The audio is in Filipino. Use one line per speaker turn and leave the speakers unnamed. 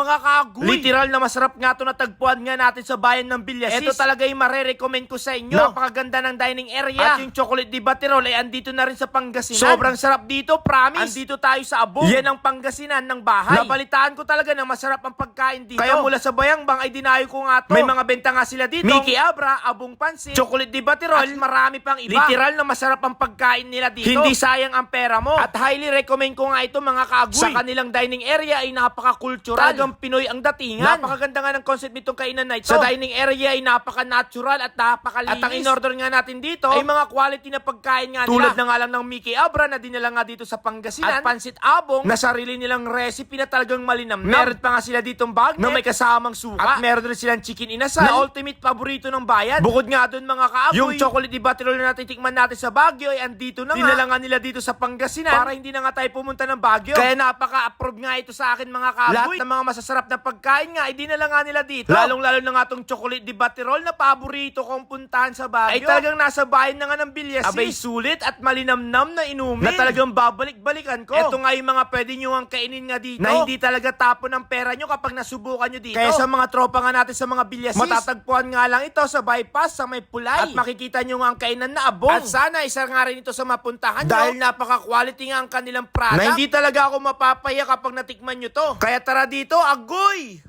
Mga kagoy! Literal na masarap nga to natagpuan nga natin sa bayan ng Villasis. Ito talaga yung mare-recommend ko sa inyo. Napakaganda ng dining area. At yung chocolate di Batirol ay andito na rin sa Pangasinan. Sobrang sarap dito, promise. Andito tayo sa Abong. Yan ang Pangasinan ng bahay. Nabalitaan ko talaga na masarap ang pagkain dito. Kaya mula sa Bayangbang ay dinayo ko nga to. May mga benta nga sila dito. Mickey Abra, Abong Pansit, Chocolate di Batirol, at marami pang iba. Literal na masarap ang pagkain nila dito. Hindi sayang ang pera mo. At highly recommend ko nga ito mga kagoy. Sa kanilang dining area ay napaka-cultural. Talagang Pinoy ang datingan. Napakaganda nga ng concept nitong kainan na ito. Sa dining area ay napaka-natural at napakalinis. At ang in-order nga natin dito ay mga quality na pagkain nga nila. Tulad na nga lang ng Mickey Abra na dinala nga dito sa Pangasinan. At Pansit Abong na sarili nilang recipe na talagang malinam. Meron pa nga sila ditong bagnet na may kasamang suka. At meron rin silang chicken inasal na ultimate paborito ng bayan. Bukod nga doon mga kaaboy, yung chocolate batirol na natitikman natin sa Baguio ay andito na nga. Dinala nga nila dito sa Pangasinan para hindi na nga tayo pumunta ng Baguio. Kaya napaka-approve nga ito sa akin mga kaaboy. Lahat ng mga masasarap na pagkain nga ay dinala nga nila dito. Lalong-lalo na nga tong chocolate di batirol na paborito kong puntahan sa Baguio. Ay talagang nasa bayan na nga ng Vilyasis. Abay sulit at malinamnam na inumin. Na talagang babalik-balikan ko. Ito nga yung mga pwede nyo ang kainin nga dito. Na hindi talaga tapon ang pera nyo kapag nasubukan nyo dito. Kaya sa mga tropa nga natin sa mga Vilyasis, matatagpuan nga lang ito sa bypass sa may pulay. At makikita nyo nga ang kainan na abong. At sana isa nga rin ito sa mapuntahan nyo. Dahil napaka-quality nga ang kanilang product. Na hindi talaga ako mapapaya kapag natikman nyo to. Kaya tara dito, agoy!